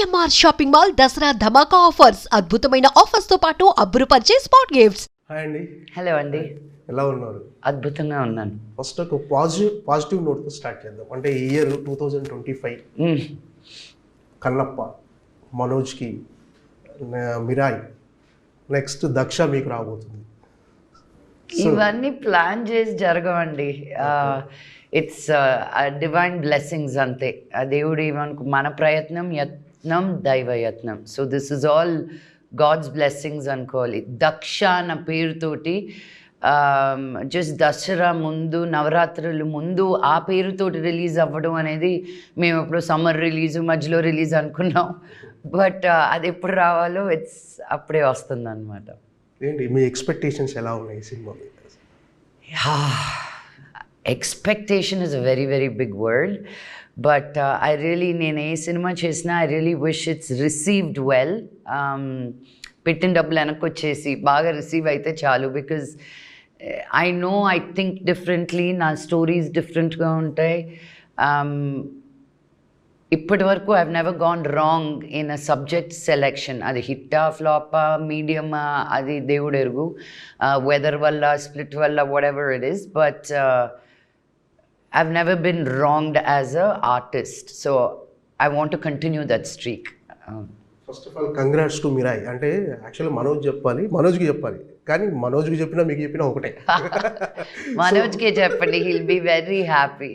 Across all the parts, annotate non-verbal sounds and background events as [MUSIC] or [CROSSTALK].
CMR shopping mall Dasara ధమాకా offers అద్భుతమైన ఆఫర్స్తో పాటు అబ్బురుపరిచే స్పాట్ గిఫ్ట్స్ హాయ్ అండి. హలో అండి. ఎలా ఉన్నారు? అద్భుతంగా ఉన్నాను. ఫస్ట్ ఒక పాజిటివ్ పాజిటివ్ నోట్తో స్టార్ట్ చేద్దాం. అంటే ఈ year two thousand twenty five. Kannappa మనోజ్కి Mirai next Daksha మీకు రాబోతుంది. ఇవన్నీ ప్లాన్ చేసి జరగవండి. ఇట్స్ డివైన్ బ్లెస్సింగ్స్ అంతే. ఆ దేవుడు ఏమనుకు మన ప్రయత్నం యత్నం దైవ యత్నం so this is all God's blessings అనుకోవాలి దక్ష అన్న పేరుతోటి జస్ట్ దసరా ముందు నవరాత్రులు ముందు ఆ పేరుతోటి రిలీజ్ అవ్వడం అనేది మేము ఎప్పుడు సమ్మర్ రిలీజ్ మధ్యలో రిలీజ్ అనుకున్నాం బట్ అది ఎప్పుడు రావాలో ఇట్స్ అప్పుడే వస్తుంది అనమాట ఏంటి మీ ఎక్స్పెక్టేషన్స్ ఎలా ఉన్నాయి cinema expectation is a very very big word but I really నేను ఏ సినిమా చేసినా I really wish it's received well పెట్టిన డబ్బులు వెనక్కి వచ్చేసి బాగా రిసీవ్ అయితే చాలు because I know I think differently నా స్టోరీస్ డిఫరెంట్గా ఉంటాయి. Um, ఇప్పటి వరకు I've never gone wrong in a subject selection అది హిట్టా ఫ్లాపా మీడియమా అది దేవుడు ఎరుగు వెదర్ uh, వల్ల స్ప్లిట్ వల్ల whatever it is but I've never been wronged as a artist so I want to continue that streak first of all congrats to Mirai అంటే యాక్చువల్లీ మనోజ్ చెప్పాలి మనోజ్కి చెప్పాలి. కానీ మనోజ్కి చెప్పినా మీకు చెప్పినా ఒకటే. [LAUGHS] మనోజ్కి చెప్పండి హిల్ బి వెరీ హ్యాపీ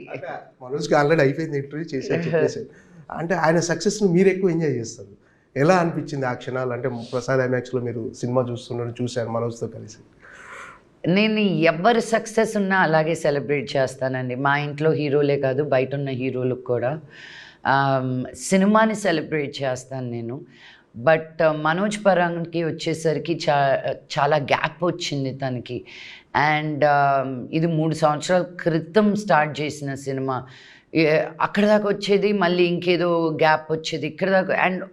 మనోజ్కి ఆల్రెడీ అయిపోయింది ఇంటర్వ్యూ చేశారు [LAUGHS] చెప్పేసారు అంటే ఆయన సక్సెస్ని మీరు ఎక్కువ ఎంజాయ్ చేస్తారు. ఎలా అనిపించింది ఆ క్షణాలు? అంటే ప్రసాద్ ఐమాక్స్లో మీరు సినిమా చూస్తున్నారు చూశారు మనోజ్తో కలిసి. నేను ఎవరి సక్సెస్ ఉన్నా అలాగే సెలబ్రేట్ చేస్తానండి. మా ఇంట్లో హీరోలే కాదు బయట ఉన్న హీరోలకు కూడా. సినిమాని సెలబ్రేట్ చేస్తాను నేను. బట్ మనోజ్ పరాన్కి వచ్చేసరికి చా చాలా గ్యాప్ వచ్చింది తనకి. అండ్ ఇది మూడు సంవత్సరాల క్రితం స్టార్ట్ చేసిన సినిమా. అక్కడ దాకా వచ్చేది మళ్ళీ ఇంకేదో గ్యాప్ వచ్చేది. ఇక్కడ దాకా అండ్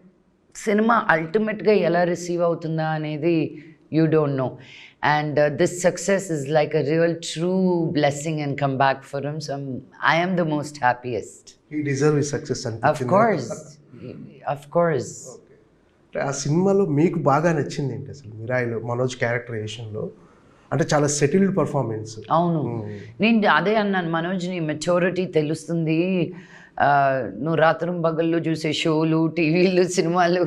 సినిమా అల్టిమేట్గా ఎలా రిసీవ్ అవుతుందా అనేది you don't know and this success is like a real true blessing and come back for him so I'm the most happiest ఆ సినిమాలో మీకు బాగా నచ్చింది ఏంటి అసలు? మిరాయిలో మనోజ్ క్యారెక్టరైజేషన్లో అంటే చాలా సెటిల్డ్ పర్ఫార్మెన్స్. అవును. నేను అదే అన్నాను మనోజ్ నీ మెచ్యూరిటీ తెలుస్తుంది. నువ్వు రాత్రం పగళ్ళు చూసే షోలు టీవీలు సినిమాలు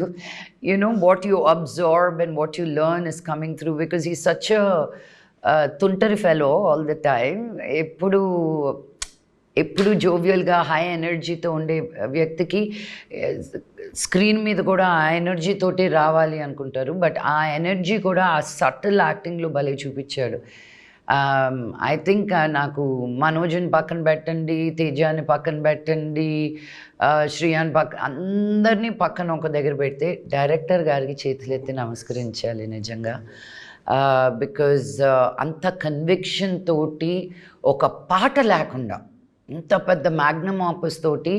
you know what you absorb and what you learn is coming through because ఈ సచ్ తుంటరి ఫెలో ఆల్ ద టైమ్ ఎప్పుడు ఎప్పుడు జోవియల్గా హై ఎనర్జీతో ఉండే వ్యక్తికి స్క్రీన్ మీద కూడా ఆ ఎనర్జీతోటి రావాలి అనుకుంటారు. బట్ ఆ ఎనర్జీ కూడా ఆ సటిల్ యాక్టింగ్లో భలే చూపించాడు. ఐ థింక్ నాకు మనోజ్ని పక్కన పెట్టండి తేజాని పక్కన పెట్టండి శ్రీయాన్ పక్క అందరినీ పక్కన ఒక దగ్గర పెడితే డైరెక్టర్ గారికి చేతులెత్తి నమస్కరించాలి నిజంగా. బికాజ్ అంత కన్విక్షన్ తోటి ఒక పాట లేకుండా ఇంత పెద్ద మ్యాగ్నమ్ ఆపస్ తోటి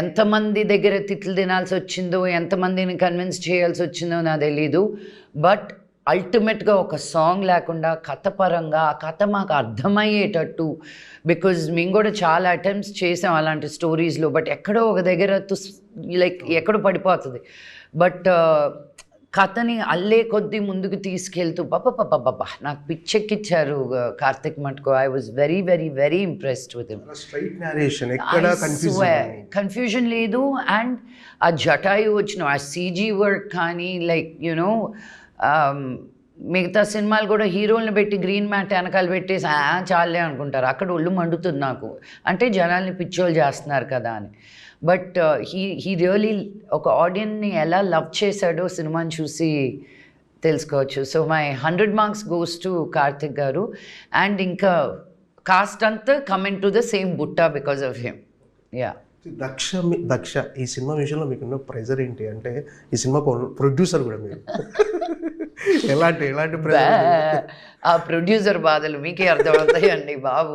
ఎంతమంది దగ్గర తిట్లు తినాల్సి వచ్చిందో ఎంతమందిని కన్విన్స్ చేయాల్సి వచ్చిందో నాకు తెలీదు. బట్ అల్టిమేట్గా ఒక సాంగ్ లేకుండా కథ పరంగా ఆ కథ మాకు అర్థమయ్యేటట్టు బికాజ్ మేము కూడా చాలా అటెంప్ట్స్ చేసాం అలాంటి స్టోరీస్లో బట్ ఎక్కడో ఒక దగ్గర లైక్ ఎక్కడో పడిపోతుంది. బట్ కథని అల్లే కొద్దీ ముందుకు తీసుకెళ్తూ బాబా నాకు పిచ్చెక్కిచ్చారు Karthik మట్కో. I was very very very impressed with confusion లేదు. అండ్ ఆ జటాయు వచ్చిన ఆ సీజీ వర్క్ కానీ లైక్ యునో మిగతా సినిమాలు కూడా హీరోలను పెట్టి గ్రీన్ మ్యాట్ వెనకాల పెట్టేసి చాలే అనుకుంటారు. అక్కడ ఒళ్ళు మండుతుంది నాకు. అంటే జనాల్ని పిచ్చోళ్ళు చేస్తున్నారు కదా అని. బట్ హీ హీ రియలీ ఒక ఆడియన్ని ఎలా లవ్ చేశాడో సినిమాని చూసి తెలుసుకోవచ్చు. So my hundred marks goes to Karthik garu. And ఇంకా కాస్ట్ అంతా coming to the same Butta because of him. Yeah. Daksha Daksha ఈ సినిమా విషయంలో మీకున్న ప్రెజర్ ఏంటి? అంటే ఈ సినిమా ప్రొడ్యూసర్ కూడా మీరు. ఎలాంటి ఎలాంటి ఆ ప్రొడ్యూసర్ బాధలు మీకే అర్థమవుతాయండి బాబు.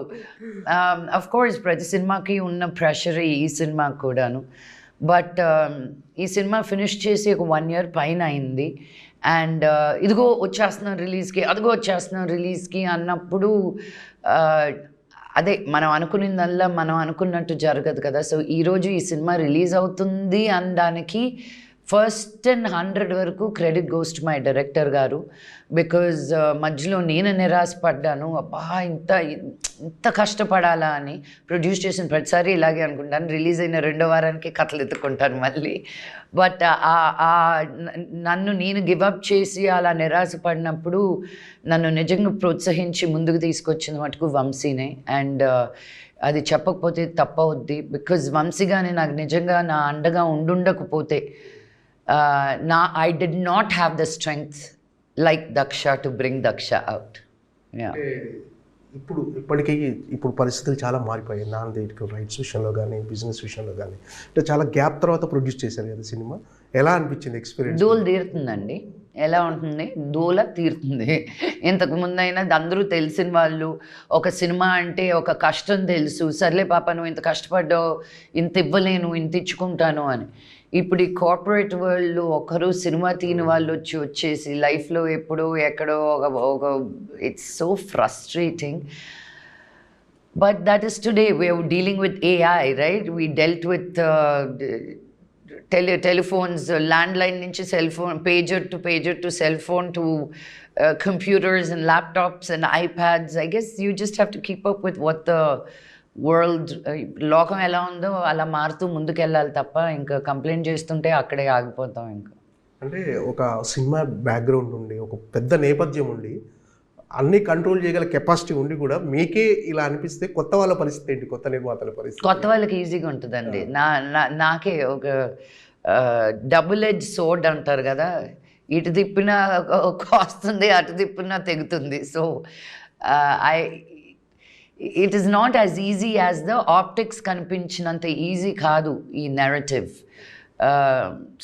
అఫ్ కోర్స్ ప్రతి సినిమాకి ఉన్న ప్రెషర్ ఈ సినిమాకి కూడాను. బట్ ఈ సినిమా ఫినిష్ చేసి ఒక వన్ ఇయర్ పైన అయింది. అండ్ ఇదిగో వచ్చేస్తున్నాం రిలీజ్కి అదిగో వచ్చేస్తున్నాం రిలీజ్కి అన్నప్పుడు అదే మనం అనుకున్నదల్లా మనం అనుకున్నట్టు జరగదు కదా. సో ఈరోజు ఈ సినిమా రిలీజ్ అవుతుంది అనడానికి ఫస్ట్ అండ్ హండ్రెడ్ వరకు credit goes to my director garu. Because uh, మధ్యలో నేను నిరాశపడ్డాను అబ్బా ఇంత ఇంత కష్టపడాలా అని ప్రొడ్యూస్ చేసిన ప్రతిసారి ఇలాగే అనుకుంటాను. రిలీజ్ అయిన రెండో వారానికి కథలు ఎత్తుకుంటాను మళ్ళీ. బట్ నన్ను నేను గివప్ చేసి అలా నిరాశపడినప్పుడు నన్ను నిజంగా ప్రోత్సహించి ముందుకు తీసుకొచ్చిన మటుకు వంశీనే. అండ్ uh, అది చెప్పకపోతే తప్పవుద్ది. బికాజ్ వంశీగానే నాకు నిజంగా నా అండగా ఉండుండకపోతే నా I did not have the strength like Daksha to bring Daksha out ఇప్పుడు ఇప్పటికీ ఇప్పుడు పరిస్థితులు చాలా మారిపోయాయి. నాన్ దేటికల్ రైట్స్ విషయంలో కానీ బిజినెస్ విషయంలో కానీ. అంటే చాలా గ్యాప్ తర్వాత ప్రొడ్యూస్ చేశారు కదా సినిమా. ఎలా అనిపించింది ఎక్స్పీరియన్స్? దూల తీరుతుందండి. ఎలా ఉంటుంది? దూల తీరుతుంది. ఇంతకు ముందైనా అందరూ తెలిసిన వాళ్ళు ఒక సినిమా అంటే ఒక కష్టం తెలుసు. సర్లే పాప నువ్వు ఇంత కష్టపడ్డావు ఇంత ఇవ్వలేను ఇంత ఇచ్చుకుంటాను అని. ఇప్పుడు ఈ కార్పొరేట్ వరల్డ్లో ఒకరు సినిమా తీని వాళ్ళు వచ్చి వచ్చేసి లైఫ్లో ఎప్పుడో ఎక్కడో ఒక ఒక it's so frustrating But that is today. We are dealing with AI, right? We dealt with uh, tele- telephones, uh, landline నుంచి cell phone, pager to pager to cell phone to uh, computers and laptops and iPads. I guess you just have to keep up with what uh, లోకం ఎలా ఉందో అలా మారుతూ ముందుకెళ్ళాలి తప్ప ఇంకా complaint చేస్తుంటే అక్కడే ఆగిపోతాం ఇంకా. అంటే ఒక సినిమా బ్యాక్గ్రౌండ్ ఉండి ఒక పెద్ద నేపథ్యం ఉండి అన్ని కంట్రోల్ చేయగల కెపాసిటీ ఉండి కూడా మీకే ఇలా అనిపిస్తే కొత్త వాళ్ళ పరిస్థితి ఏంటి? కొత్త నిర్మాతల పరిస్థితి? కొత్త వాళ్ళకి ఈజీగా ఉంటుందండి. నా నా- నాకే ఒక డబుల్ ఎడ్జ్ సోడ్ అంటారు కదా ఇటు తిప్పినా వస్తుంది అటు తిప్పినా తెగుతుంది. So I it is not as easy as the optics కనిపించినంత ఈజీ కాదు ఈ narrative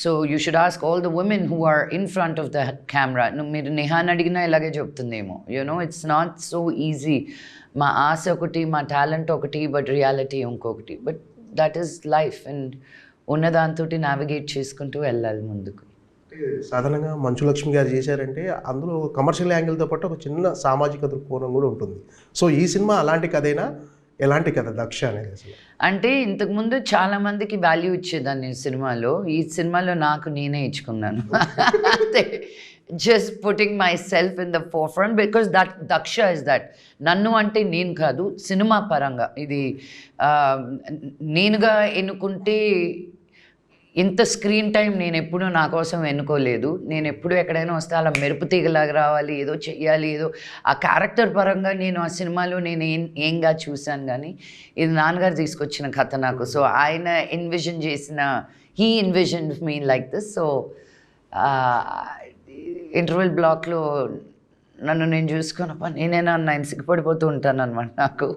so you should ask all the women who are in front of the camera మీరు నిహాన్ అడిగినా ఇలాగే చెప్తుందేమో. You know it's not so easy మా ఆశ ఒకటి మా టాలెంట్ ఒకటి బట్ రియాలిటీ ఇంకొకటి. But that is life and ఉన్న దాంతో నావిగేట్ చేసుకుంటూ వెళ్ళాలి ముందుకు. సాధారణంగా మంచులక్ష్మి గారు చేశారంటే అందులో కమర్షియల్ యాంగిల్తో పాటు ఒక చిన్న సామాజిక దృక్కోణం కూడా ఉంటుంది. సో ఈ సినిమా అలాంటి కథైనా? ఎలాంటి కథ? దక్ష అనేది అసలు. అంటే ఇంతకుముందు చాలా మందికి వాల్యూ ఇచ్చేదాన్ని సినిమాలో. ఈ సినిమాలో నాకు నేనే ఇచ్చుకున్నాను. అంతే. Just putting myself in the forefront because that Daksha is that నన్ను అంటే నేను కాదు సినిమా పరంగా. ఇది నేనుగా ఎన్నుకుంటే ఇంత స్క్రీన్ టైం నేను ఎప్పుడూ నా కోసం ఎన్నుకోలేదు. నేను ఎప్పుడు ఎక్కడైనా వస్తే అలా మెరుపు తీగలాగా రావాలి ఏదో చెయ్యాలి ఏదో ఆ క్యారెక్టర్ పరంగా నేను ఆ సినిమాలో నేను ఏం ఏంగా చూశాను కానీ ఇది నాన్నగారు తీసుకొచ్చిన కథ నాకు. సో ఆయన ఇన్విజన్ చేసిన he envision me like this so interval బ్లాక్లో నన్ను నేను చూసుకున్నప్ప అప్ప నేనేనా నేను సిగ్గుపడిపోతూ ఉంటాను అనమాట నాకు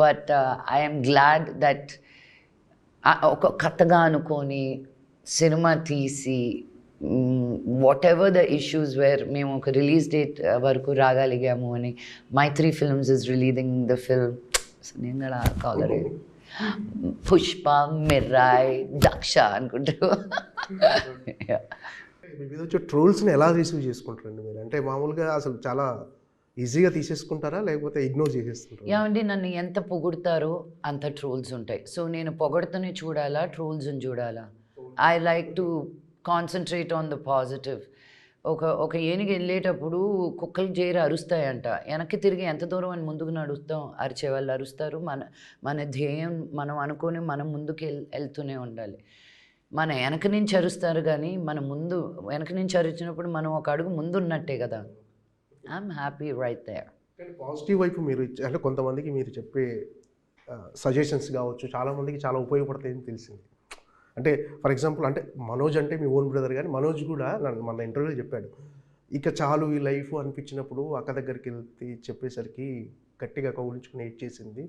బట్ ఐఎమ్ గ్లాడ్ దట్ ఒక కథగా అనుకొని సినిమా తీసి whatever the issues wear మేము ఒక రిలీజ్ డేట్ వరకు రాగలిగాము అని my three films is releasing the film నేను కూడా కాలరే పుష్ప మిర్రాయ్ దక్ష అనుకుంటూ. [LAUGHS] ట్రోల్స్ని ఎలా రిసీవ్ చేసుకుంటారండి మీరు? అంటే మామూలుగా అసలు చాలా ఈజీగా తీసేసుకుంటారా? లేకపోతే ఇగ్నోర్ చేసేస్తుంటారా ఏమండి నన్ను ఎంత పొగుడతారో అంత ట్రోల్స్ ఉంటాయి. సో నేను పొగడుతూనే చూడాలా ట్రోల్స్ని చూడాలా? I like to concentrate on the positive ఒక ఒక ఏనుగు వెళ్ళేటప్పుడు కుక్కలు చేరి అరుస్తాయంట. వెనక్కి తిరిగి ఎంత దూరం అని ముందుకు నడుస్తాం? అరిచే వాళ్ళు అరుస్తారు. మన మన ధ్యేయం మనం అనుకొని మనం ముందుకు వెళ్ వెళ్తూనే ఉండాలి. మన వెనక నుంచి అరుస్తారు కానీ మన ముందు వెనక నుంచి అరిచినప్పుడు మనం ఒక అడుగు ముందు ఉన్నట్టే కదా? ఐఎమ్ హ్యాపీ రైట్ దేర్ కానీ పాజిటివ్ వైపు మీరు అంటే కొంతమందికి మీరు చెప్పే సజెషన్స్ కావచ్చు చాలా మందికి చాలా ఉపయోగపడతాయని తెలిసింది. అంటే ఫర్ ఎగ్జాంపుల్ అంటే మనోజ్ అంటే మీ ఓన్ బ్రదర్ కానీ మనోజ్ కూడా నన్ను మన ఇంటర్వ్యూలో చెప్పాడు. ఇక చాలు ఈ లైఫ్ అనిపించినప్పుడు అక్క దగ్గరికి వెళ్తే చెప్పేసరికి గట్టిగా కౌలించుకుని ఏడ్ చేసింది.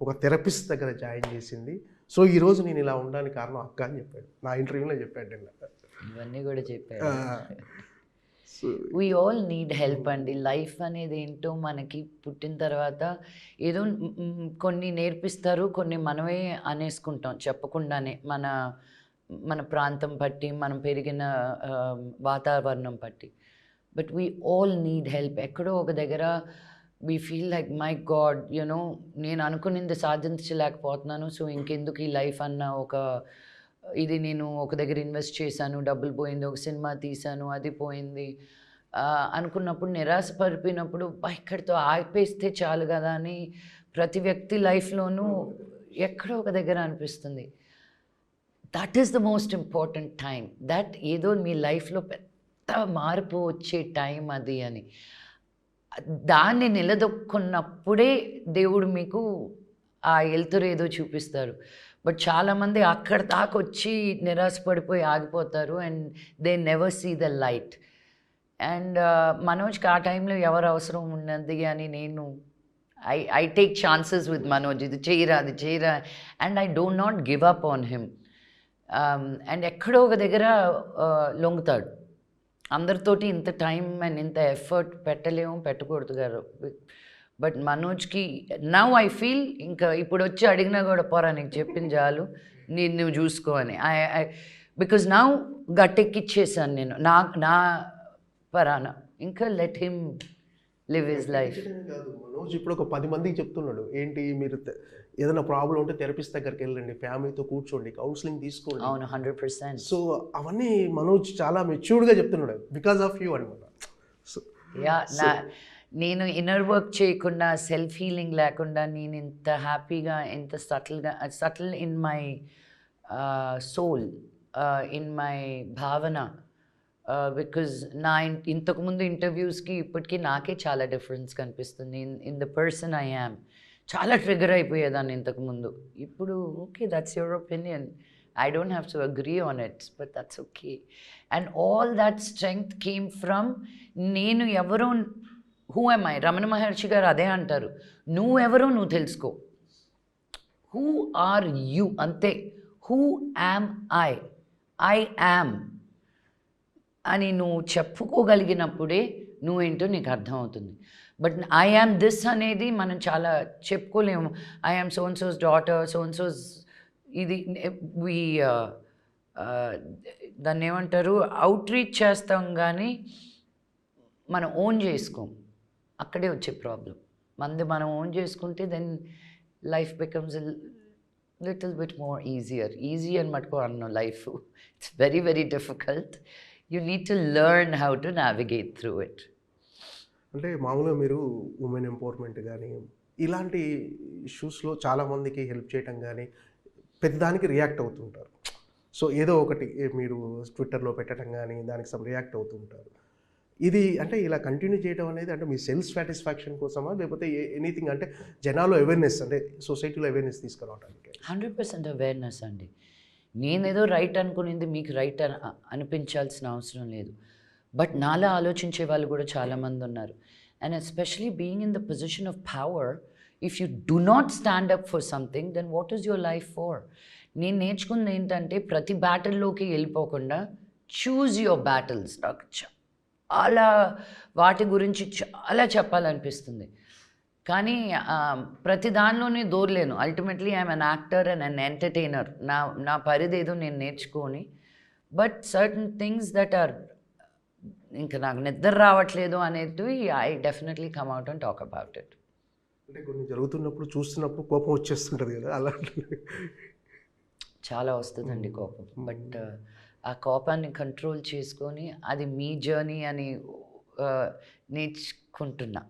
ఒక థెరపిస్ట్ దగ్గర జాయిన్ చేసింది. సో ఈరోజు నేను ఇలా ఉండడానికి కారణం అక్క అని చెప్పాడు. నా ఇంటర్వ్యూలో చెప్పాడు ఇవన్నీ కూడా so we all need help అండి. లైఫ్ అనేది ఏంటో మనకి పుట్టిన తర్వాత ఏదో కొన్ని నేర్పిస్తారు కొన్ని మనమే అనేసుకుంటాం. చెప్పకుండానే మన మన ప్రాంతం బట్టి మనం పెరిగిన వాతావరణం బట్టి. But we all need help ఎక్కడో ఒక దగ్గర we feel like my God you know నేను అనుకునింది సాధించలేకపోతున్నాను సో ఇంకెందుకు ఈ లైఫ్ అన్న ఒక ఇది నేను ఒక దగ్గర ఇన్వెస్ట్ చేశాను డబ్బులు పోయింది ఒక సినిమా తీశాను అది పోయింది. అనుకున్నప్పుడు నిరాశ పడిపోయినప్పుడు ఇక్కడితో ఆపేస్తే చాలు కదా అని ప్రతి వ్యక్తి లైఫ్లోనూ ఎక్కడో ఒక దగ్గర అనిపిస్తుంది. That is the most important time that ఏదో మీ లైఫ్లో పెద్ద మార్పు వచ్చే టైం అది అని. దాన్ని నిలదొక్కున్నప్పుడే దేవుడు మీకు ఆ వెళ్తురు ఏదో చూపిస్తారు. బట్ చాలామంది అక్కడ దాకా వచ్చి నిరాశపడిపోయి ఆగిపోతారు and they never see the light. And మనోజ్కి ఆ టైంలో ఎవరు అవసరం ఉన్నది అని నేను I I take chances with Manoj. ఇది చేయరా అది చేయరా? And I don't not give up on him. And ఎక్కడో ఒక దగ్గర లొంగుతాడు. అందరితోటి ఇంత టైం అండ్ ఇంత ఎఫర్ట్ పెట్టలేము పెట్టకూడదు గారు. బట్ మనోజ్కి నవ్ ఐ ఫీల్ ఇంకా ఇప్పుడు వచ్చి అడిగినా కూడా పోరా నీకు చెప్పిన చాలు. నేను నువ్వు చూసుకో అని. ఐ బికాజ్ నా గట్టెక్కిచ్చేసాను నేను. నా నా పరాన. ఇంకా let him live his life Manoj ఇప్పుడు ఒక పది మందికి చెప్తున్నాడు. ఏంటి మీరు ఏదైనా ప్రాబ్లం ఉంటే థెరపిస్ట్ దగ్గరికి వెళ్ళండి ఫ్యామిలీతో కూర్చోండి కౌన్సిలింగ్ తీసుకోండి. అవును హండ్రెడ్ పర్సెంట్ సో అవన్నీ మనోజ్ చాలా మెచ్యూర్డ్గా చెప్తున్నాడు. బికాస్ ఆఫ్ యూ అనమాట సో యా నా నేను ఇన్నర్ వర్క్ చేయకుండా సెల్ఫ్ హీలింగ్ లేకుండా నేను ఇంత హ్యాపీగా ఇంత సటిల్గా settle in my soul in my భావన బికాజ్ నా ఇంతకుముందు ఇంటర్వ్యూస్కి ఇప్పటికీ నాకే చాలా డిఫరెన్స్ కనిపిస్తుంది. In in the person I am చాలా ట్రిగర్ అయిపోయేదాన్ని ఇంతకుముందు ఇప్పుడు okay that's your opinion I don't have to agree on it but that's okay and all that strength came from నేను ఎవరో who am I Ramana Maharshi garu అదే అంటారు. నువ్వెవరో నువ్వు తెలుసుకో. హూ ఆర్ యూ అంతే. Who am I I am అని నువ్వు చెప్పుకోగలిగినప్పుడే నువ్వేంటో నీకు అర్థమవుతుంది. బట్ ఐ యామ్ దిస్ అనేది మనం చాలా చెప్పుకోలేము. ఐ యామ్ సోన్ సోస్ డాటర్ సోన్ సోస్ ఇది వి uh, uh, దాన్ని ఏమంటారు అవుట్ రీచ్ చేస్తాం కానీ మనం ఓన్ చేసుకోం. అక్కడే వచ్చే ప్రాబ్లం. మంది మనం ఓన్ చేసుకుంటే then life becomes little bit more easier. Easy అని మటుకు అన్న life. It's very very difficult. You need to learn how to navigate through it. అంటే మామూలుగా మీరు ఉమెన్ ఎంపవర్మెంట్ కానీ ఇలాంటి ఇష్యూస్లో చాలామందికి హెల్ప్ చేయటం కానీ పెద్దదానికి రియాక్ట్ అవుతుంటారు. సో ఏదో ఒకటి మీరు ట్విట్టర్లో పెట్టడం కానీ దానికి సమ్ రియాక్ట్ అవుతుంటారు. ఇది అంటే ఇలా కంటిన్యూ చేయడం అనేది అంటే మీ సెల్ఫ్ సాటిస్ఫాక్షన్ కోసమా? లేకపోతే ఎనీథింగ్ అంటే జనాల్లో అవేర్నెస్ అంటే సొసైటీలో అవేర్నెస్ తీసుకురావడానికి హండ్రెడ్ పర్సెంట్ అవేర్నెస్ అండి. నేనేదో రైట్ అనుకునేది మీకు రైట్ అని అనిపించాల్సిన అవసరం లేదు. బట్ నాలా ఆలోచించే వాళ్ళు కూడా చాలామంది ఉన్నారు. And especially being in the position of power if you do not stand up for something then what is your life for నేను నేర్చుకుంది ఏంటంటే ప్రతి బ్యాటిల్లోకి వెళ్ళిపోకుండా చూజ్ యువర్ బ్యాటిల్స్ నాకు చాలా వాటి గురించి చాలా చెప్పాలనిపిస్తుంది. కానీ ప్రతి దానిలోనే దూరలేను. Ultimately I'm an actor and an entertainer నా నా పరిధి ఏదో నేను నేర్చుకొని. But certain things that are ఇంకా నాకు నిద్ర రావట్లేదు అనేది I definitely come out and talk about it అంటే కొన్ని జరుగుతున్నప్పుడు చూస్తున్నప్పుడు కోపం వచ్చేస్తుంటుంది కదా అలాంటి చాలా వస్తుందండి కోపం. బట్ ఆ కోపాన్ని కంట్రోల్ చేసుకొని అది మీ జర్నీ అని నేర్చుకుంటున్నా.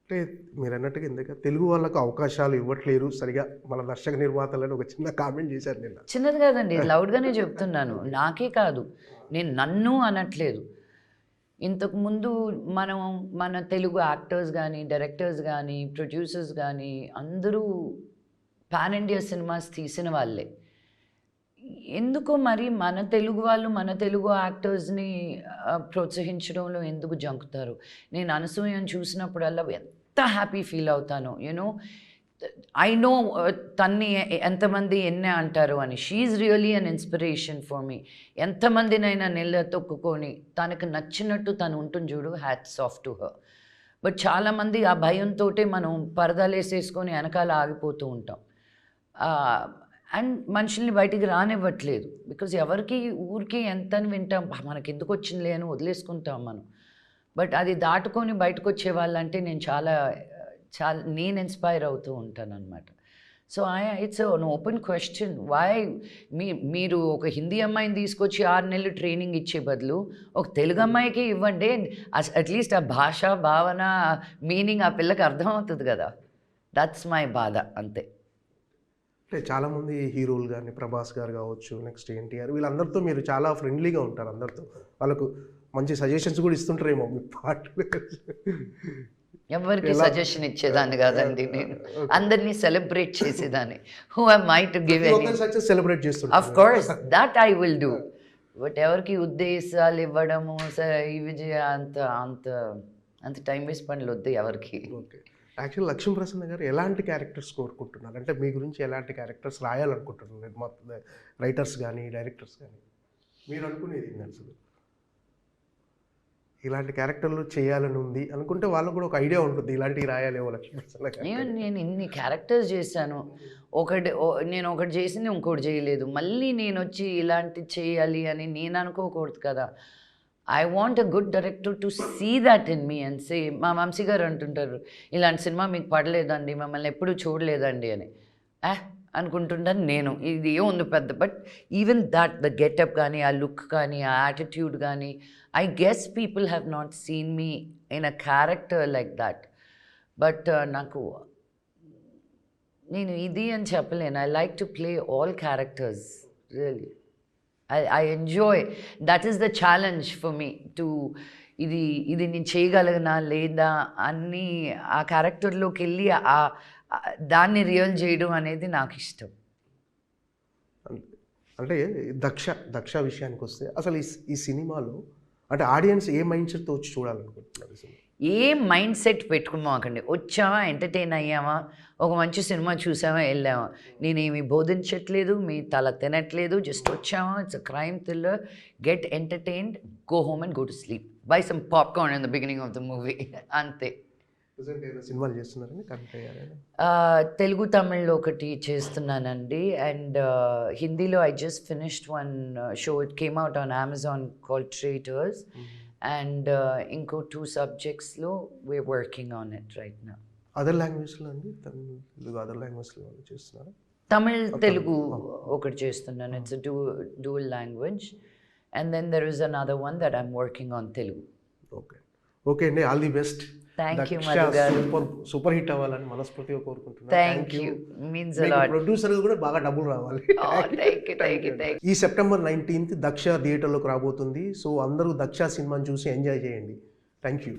అంటే మీరు అన్నట్టుగా ఇందాక తెలుగు వాళ్ళకు అవకాశాలు ఇవ్వట్లేరు. సరిగా మన దర్శక నిర్మాతలని ఒక చిన్న కామెంట్ చేశారు నిన్న. చిన్నది కాదండి లౌడ్గానే చెప్తున్నాను. నాకే కాదు నేను నన్ను అనట్లేదు. ఇంతకు ముందు మనం మన తెలుగు యాక్టర్స్ కానీ డైరెక్టర్స్ కానీ ప్రొడ్యూసర్స్ కానీ అందరూ పాన్ ఇండియా సినిమాస్ తీసిన వాళ్ళే. ఎందుకో మరి మన తెలుగు వాళ్ళు మన తెలుగు యాక్టర్స్ని ప్రోత్సహించడంలో ఎందుకు జంకుతారు? నేను అనసూయను చూసినప్పుడల్లా ఎంత హ్యాపీ ఫీల్ అవుతాను యూనో ఐ నో తన్ని ఎంతమంది ఎన్నే అంటారు అని. She really an inspiration for me. ఎంతమందినైనా నెల తొక్కుకొని తనకు నచ్చినట్టు తను ఉంటుంది చూడు hats off to her. But చాలామంది ఆ భయంతో మనం పరదాలు వేసేసుకొని వెనకాల ఆగిపోతూ ఉంటాం. అండ్ మనుషుల్ని బయటికి రానివ్వట్లేదు. బికాజ్ ఎవరికి ఊరికి ఎంత అని వింటాం. మనకి ఎందుకు వచ్చిందిలే అని వదిలేసుకుంటాం మనం. బట్ అది దాటుకొని బయటకు వచ్చే వాళ్ళంటే నేను చాలా చాలా నేను ఇన్స్పైర్ అవుతూ ఉంటాను అనమాట so I it's an open question. Why మీ మీరు ఒక హిందీ అమ్మాయిని తీసుకొచ్చి ఆరు నెలలు ట్రైనింగ్ ఇచ్చే బదులు ఒక తెలుగు అమ్మాయికి ఇవ్వండి. అట్లీస్ట్ ఆ భాష భావన మీనింగ్ ఆ పిల్లకి అర్థమవుతుంది కదా. దట్స్ మై బాధ అంతే. అంటే చాలామంది హీరోలు కానీ ప్రభాస్ గారు కావచ్చు నెక్స్ట్ ఎన్టీఆర్ వీళ్ళందరితో మీరు చాలా ఫ్రెండ్లీగా ఉంటారు అందరితో. వాళ్ళకు మంచి సజెషన్స్ కూడా ఇస్తుంటారేమో మీ పాటలు ఎవరికి సజెషన్ ఇచ్చేదాన్ని కాదండి నేను. అందరినీ సెలబ్రేట్ చేసేదాన్ని. Who I my to give celebrate of చేస్తుంటారు course that I will do but ఎవరికి ఉద్దేశాలు ఇవ్వడము ఇవి అంత అంత అంత టైం వేస్ట్ పనులు వద్దు ఎవరికి. ఓకే. యాక్చువల్ లక్ష్మీ ప్రసన్న గారు ఎలాంటి క్యారెక్టర్స్ కోరుకుంటున్నారు అంటే మీ గురించి ఎలాంటి క్యారెక్టర్స్ రాయాలనుకుంటున్నారు? మొత్తం రైటర్స్ కానీ డైరెక్టర్స్ కానీ మీరు అనుకునేది అసలు? ఇలాంటి క్యారెక్టర్లు చేయాలని ఉంది అనుకుంటే వాళ్ళకు కూడా ఒక ఐడియా ఉంటుంది. ఇలాంటివి రాయాలేమో లక్ష్మీ ప్రసన్న నేను నేను ఇన్ని క్యారెక్టర్స్ చేశాను. ఒకటి నేను ఒకటి చేసింది ఇంకోటి చేయలేదు. మళ్ళీ నేను వచ్చి ఇలాంటి చేయాలి అని నేను అనుకోకూడదు కదా. I want a good director to see that in me and say మా వంశీ గారు అంటుంటారు ఇలాంటి సినిమా మీకు పడలేదండి మమ్మల్ని ఎప్పుడూ చూడలేదండి అని. ఆ అనుకుంటుంటాను నేను. ఇది ఏముంది పెద్ద but even that the getup కానీ ఆ లుక్ కానీ ఆ యాటిట్యూడ్ కానీ I guess people have not seen me in a character like that but నాకు నేను ఇది అని చెప్పలేను. I like to play all characters really I I enjoy that is the challenge for me to ఇది ఇది నేను చేయగలగనా లేదా అన్ని ఆ క్యారెక్టర్లోకి వెళ్ళి ఆ ఆ దాన్ని రియల్ చేయడం అనేది నాకు ఇష్టం. అంటే దక్ష దక్ష విషయానికి వస్తే అసలు ఈ ఈ సినిమాలో అంటే ఆడియన్స్ ఏ మైండ్ సెట్తో వచ్చి చూడాలనుకుంటున్నారు ఏ మైండ్ సెట్ పెట్టుకున్నాకండి. వచ్చావా? ఎంటర్టైన్ అయ్యావా? ఒక మంచి సినిమా చూసావా? వెళ్ళామా నేనేమి బోధించట్లేదు మీ తల తినట్లేదు జస్ట్ వచ్చామా it's a crime thriller get entertained go home and go to sleep by some popcorn in the beginning of the movie అంతే. ప్రజెంట్ సినిమాలు చేస్తున్నారని అయ్యారని తెలుగు తమిళ్ళో ఒకటి చేస్తున్నానండి. అండ్ హిందీలో I just finished one show. It came out on Amazon call traitors and ఇంకో two సబ్జెక్ట్స్లో we're working on it right నా అదర్ లాంగ్వేజ్లో అండి? తమిళ తెలుగు అదర్ లాంగ్వేజ్లో చేస్తున్నారా? తమిళ్ తెలుగు ఒకటి చేస్తున్నాను. It's do dual language and then there is another one that I'm working on Telugu. Okay okay అండి. All the best Madhu garu. Super super hit అవ్వాలని మనస్ఫూర్తిగా కోరుకుంటున్నాను థ్యాంక్ యూ మీన్స్ ప్రొడ్యూసర్ కూడా బాగా డబ్బులు రావాలి. Thank you thank you thank ఈ September nineteenth Daksha థియేటర్లోకి రాబోతుంది. సో అందరూ దక్ష సినిమాని చూసి ఎంజాయ్ చేయండి. Thank you